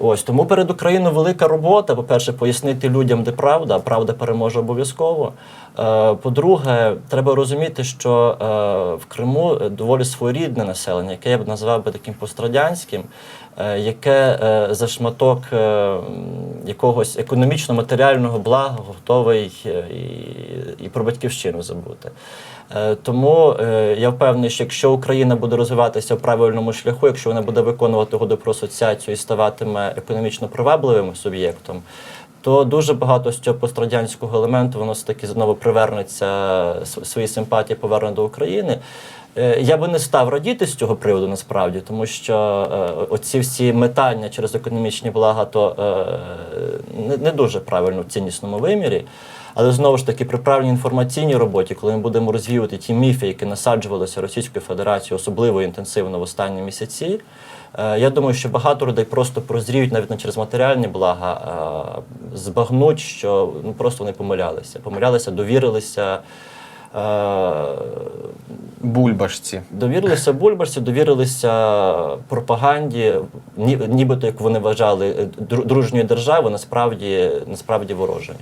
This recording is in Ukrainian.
Ось тому перед Україною велика робота. По-перше, пояснити людям, де правда, а правда переможе обов'язково. Е, По-друге, треба розуміти, що е, в Криму доволі своєрідне населення, яке я б назвав би таким пострадянським, е, яке за шматок якогось економічно-матеріального блага готовий і, про батьківщину забути. Тому я впевнений, що якщо Україна буде розвиватися в правильному шляху, якщо вона буде виконувати угоду про асоціацію і ставатиме економічно привабливим суб'єктом, то дуже багато з цього пострадянського елементу воно все таки знову привернеться, свої симпатії поверне до України. Е, Я би не став радіти з цього приводу насправді, тому що е, оці всі метання через економічні блага то е, не, не дуже правильно в ціннісному вимірі. Але знову ж таки, при правильній інформаційній роботі, коли ми будемо розвіювати ті міфи, які насаджувалися Російською Федерацією особливо інтенсивно в останні місяці, е, я думаю, що багато людей просто прозріють навіть не через матеріальні блага, збагнуть, що ну, просто вони помилялися. Помилялися, довірилися. Е, Бульбашці. Довірилися бульбашці, довірилися пропаганді, ні- нібито як вони вважали, дружньої держави, насправді насправді ворожої.